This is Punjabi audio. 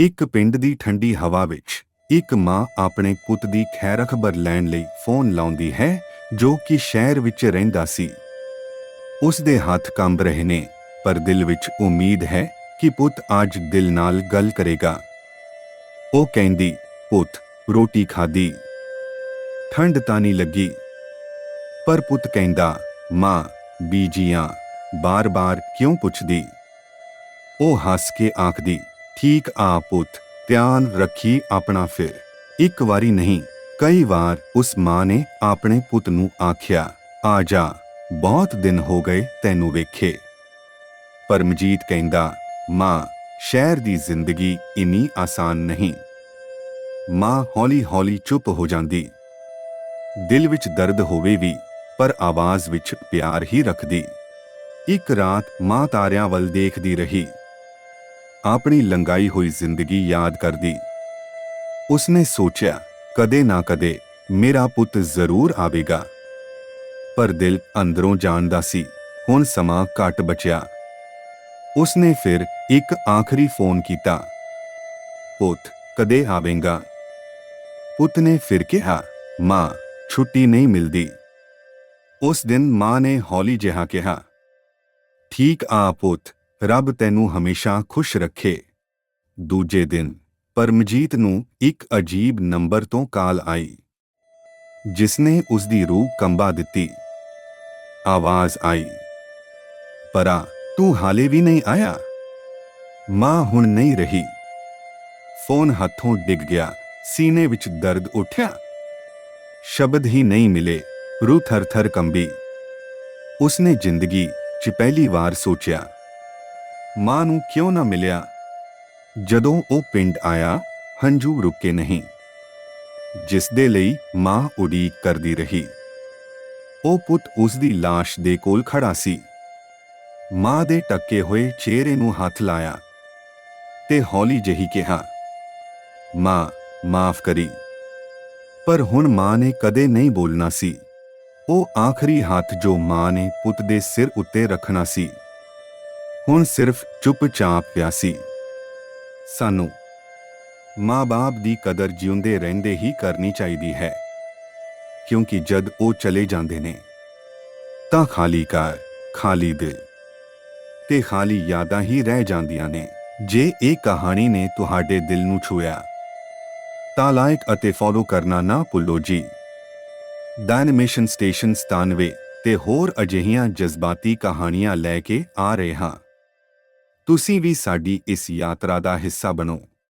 ਇੱਕ ਪਿੰਡ ਦੀ ਠੰਡੀ ਹਵਾ ਵਿੱਚ, ਇੱਕ ਮਾਂ ਆਪਣੇ ਪੁੱਤ ਦੀ ਖੈਰ ਖਬਰ ਲੈਣ ਲਈ ਫੋਨ ਲਾਉਂਦੀ ਹੈ, ਜੋ ਕਿ ਸ਼ਹਿਰ ਵਿੱਚ ਰਹਿੰਦਾ ਸੀ। ਉਸ ਦੇ ਹੱਥ ਕੰਬ ਰਹੇ ਨੇ, ਪਰ ਦਿਲ ਵਿੱਚ ਉਮੀਦ ਹੈ ਕਿ ਪੁੱਤ ਅੱਜ ਦਿਲ ਨਾਲ ਗੱਲ ਕਰੇਗਾ। ਉਹ ਕਹਿੰਦੀ, ਪੁੱਤ, ਰੋਟੀ ਖਾਦੀ ਠੰਡ ਤਾਂ ਨਹੀਂ ਲੱਗੀ। ਪਰ ਪੁੱਤ ਕਹਿੰਦਾ, ਮਾਂ, ਬੀਜੀਆਂ, ਬਾਰ-ਬਾਰ ਕਿਉਂ ਪੁੱਛਦੀ? ਉਹ ਹੱਸ ਕੇ ਆਖਦੀ ਠੀਕ ਆ ਪੁੱਤ, ਧਿਆਨ ਰੱਖੀ ਆਪਣਾ ਫਿਰ। ਇੱਕ ਵਾਰੀ ਨਹੀਂ, ਕਈ ਵਾਰ ਉਸ ਮਾਂ ਨੇ ਆਪਣੇ ਪੁੱਤ ਨੂੰ ਆਖਿਆ, ਆ ਜਾ, ਬਹੁਤ ਦਿਨ ਹੋ ਗਏ ਤੈਨੂੰ ਵੇਖੇ। ਪਰਮਜੀਤ ਕਹਿੰਦਾ, ਮਾਂ, ਸ਼ਹਿਰ ਦੀ ਜ਼ਿੰਦਗੀ ਇੰਨੀ ਆਸਾਨ ਨਹੀਂ। ਮਾਂ ਹੌਲੀ-ਹੌਲੀ ਚੁੱਪ ਹੋ ਜਾਂਦੀ। ਦਿਲ ਵਿੱਚ ਦਰਦ ਹੋਵੇ ਵੀ, ਪਰ ਆਵਾਜ਼ ਵਿੱਚ ਪਿਆਰ ਹੀ ਰੱਖਦੀ। ਇੱਕ ਰਾਤ ਮਾਂ ਤਾਰਿਆਂ ਵੱਲ ਦੇਖਦੀ ਰਹੀ। ਆਪਣੀ ਲੰਗਾਈ ਹੋਈ ਜ਼ਿੰਦਗੀ ਯਾਦ ਕਰਦੀ। ਉਸਨੇ ਸੋਚਿਆ, ਕਦੇ ਨਾ ਕਦੇ ਮੇਰਾ ਪੁੱਤ ਜ਼ਰੂਰ ਆਵੇਗਾ। ਪਰ ਦਿਲ ਅੰਦਰੋਂ ਜਾਣਦਾ ਸੀ, ਹੁਣ ਸਮਾਂ ਘੱਟ ਬਚਿਆ। ਉਸਨੇ ਫਿਰ ਇੱਕ ਆਖਰੀ ਫੋਨ ਕੀਤਾ। ਪੁੱਤ, ਕਦੇ ਆਵੇਂਗਾ? ਪੁੱਤ ਨੇ ਫਿਰ ਕਿਹਾ, ਮਾਂ, ਛੁੱਟੀ ਨਹੀਂ ਮਿਲਦੀ। ਉਸ ਦਿਨ ਮਾਂ ਨੇ ਹੌਲੀ ਜਿਹਾ ਕਿਹਾ, ਠੀਕ ਆ ਪੁੱਤ ਰੱਬ ਤੈਨੂੰ ਹਮੇਸ਼ਾ ਖੁਸ਼ ਰੱਖੇ। ਦੂਜੇ ਦਿਨ, ਪਰਮਜੀਤ ਨੂੰ ਇੱਕ ਅਜੀਬ ਨੰਬਰ ਤੋਂ ਕਾਲ ਆਈ। ਜਿਸ ਨੇ ਉਸ ਦੀ ਰੂਹ ਕੰਬਾ ਦਿੱਤੀ। ਆਵਾਜ਼ ਆਈ, ਪਰਾ, ਤੂੰ ਹਾਲੇ ਵੀ ਨਹੀਂ ਆਇਆ? ਮਾਂ ਹੁਣ ਨਹੀਂ ਰਹੀ। ਫੋਨ ਹੱਥੋਂ ਡਿੱਗ ਗਿਆ, ਸੀਨੇ ਵਿੱਚ ਦਰਦ ਉੱਠਿਆ। ਸ਼ਬਦ ਹੀ ਨਹੀਂ ਮਿਲੇ, ਰੂਹ ਥਰ-ਥਰ ਕੰਬੀ। ਉਸਨੇ ਜ਼ਿੰਦਗੀ 'ਚ ਪਹਿਲੀ ਵਾਰ ਸੋਚਿਆ। ਮਾਂ ਨੂੰ ਕਿਉਂ ਨਾ ਮਿਲਿਆ? ਜਦੋਂ ਉਹ ਪਿੰਡ ਆਇਆ, ਹੰਝੂ ਰੁਕੇ ਨਹੀਂ। ਜਿਸ ਦੇ ਲਈ ਮਾਂ ਉਡੀਕ ਕਰਦੀ ਰਹੀ। ਉਹ ਪੁੱਤ ਉਸ ਦੀ লাশ ਦੇ ਕੋਲ ਖੜਾ ਸੀ। ਮਾਂ ਦੇ ਟੱਕੇ ਹੋਏ ਚਿਹਰੇ ਨੂੰ ਹੱਥ ਲਾਇਆ ਤੇ ਹੌਲੀ ਜਿਹੀ ਕਿਹਾ, ਮਾਂ, ਮਾਫ ਕਰੀ। ਪਰ ਹੁਣ ਮਾਂ ਨੇ ਕਦੇ ਨਹੀਂ ਬੋਲਣਾ ਸੀ। ਉਹ ਆਖਰੀ ਹੱਥ ਜੋ ਮਾਂ ਨੇ ਪੁੱਤ ਦੇ ਸਿਰ ਉੱਤੇ ਰੱਖਣਾ ਸੀ। ਹੁਣ ਸਿਰਫ ਚੁੱਪਚਾਪ ਪਿਆ ਸੀ ਸਾਨੂੰ ਮਾਂ-ਬਾਪ ਦੀ ਕਦਰ ਜਿਉਂਦੇ ਰਹਿੰਦੇ ਹੀ ਕਰਨੀ ਚਾਹੀਦੀ ਹੈ, ਕਿਉਂਕਿ ਜਦ ਉਹ ਚਲੇ ਜਾਂਦੇ ਨੇ, ਤਾਂ ਖਾਲੀ ਘਰ, ਖਾਲੀ ਦਿਲ ਤੇ ਖਾਲੀ ਯਾਦਾਂ ਹੀ ਰਹਿ ਜਾਂਦੀਆਂ ਨੇ। ਜੇ ਇਹ ਕਹਾਣੀ ਨੇ ਤੁਹਾਡੇ ਦਿਲ ਨੂੰ ਛੂਇਆ ਤਾਂ ਲਾਈਕ ਅਤੇ ਫੋਲੋ ਕਰਨਾ ਨਾ ਭੁੱਲੋ ਜੀ। ਡਾਇਨਮੇਸ਼ਨ ਸਟੇਸ਼ਨ 97 ਤੇ ਹੋਰ ਅਜਿਹੀਆਂ ਜਜ਼ਬਾਤੀ ਕਹਾਣੀਆਂ ਲੈ ਕੇ ਆ ਰਹੇ ਹਾਂ। ਤੁਸੀਂ ਵੀ ਸਾਡੀ ਇਸ ਯਾਤਰਾ ਦਾ ਹਿੱਸਾ ਬਣੋ।